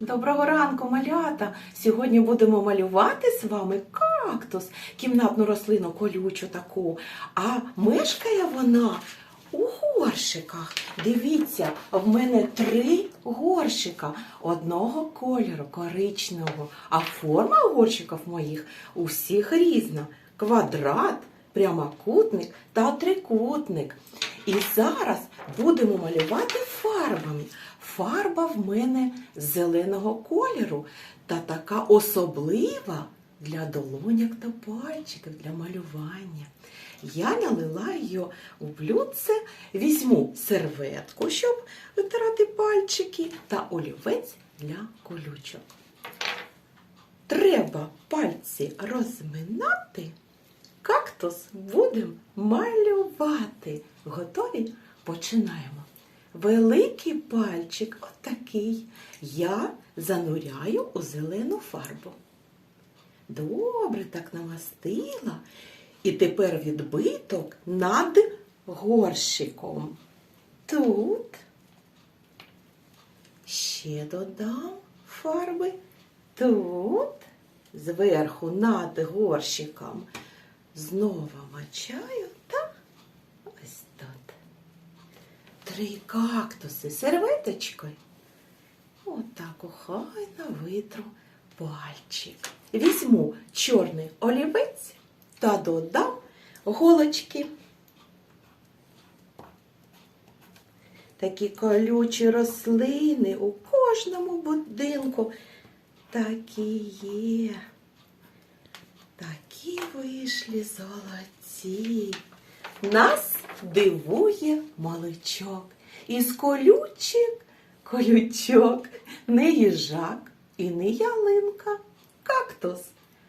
Доброго ранку, малята! Сьогодні будемо малювати з вами кактус, кімнатну рослину колючу таку. А мешкає вона у горшиках. Дивіться, в мене три горшика одного кольору, коричневого. А форма горщиків моїх у всіх різна: квадрат, прямокутник та трикутник. І зараз будемо малювати фарбами. Фарба в мене зеленого кольору та така особлива для долоняк та пальчиків для малювання. Я налила її у блюдце, візьму серветку, щоб витирати пальчики, та олівець для колючок. Треба пальці розминати. Кактус будемо малювати. Готові? Починаємо. Великий пальчик, отакий, я зануряю у зелену фарбу. Добре так намастила. І тепер відбиток над горщиком. Тут ще додам фарби. Тут зверху над горщиком знову мачаю та ось тут. Три кактуси серветочкою. Отак охайно витру пальчик. Візьму чорний олівець та додам голочки. Такі колючі рослини у кожному будинку такі є. Вийшли золоті. Нас дивує маличок. Із колючик, колючок, не їжак і не ялинка. Кактус,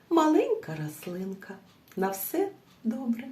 маленька рослинка. На все добре.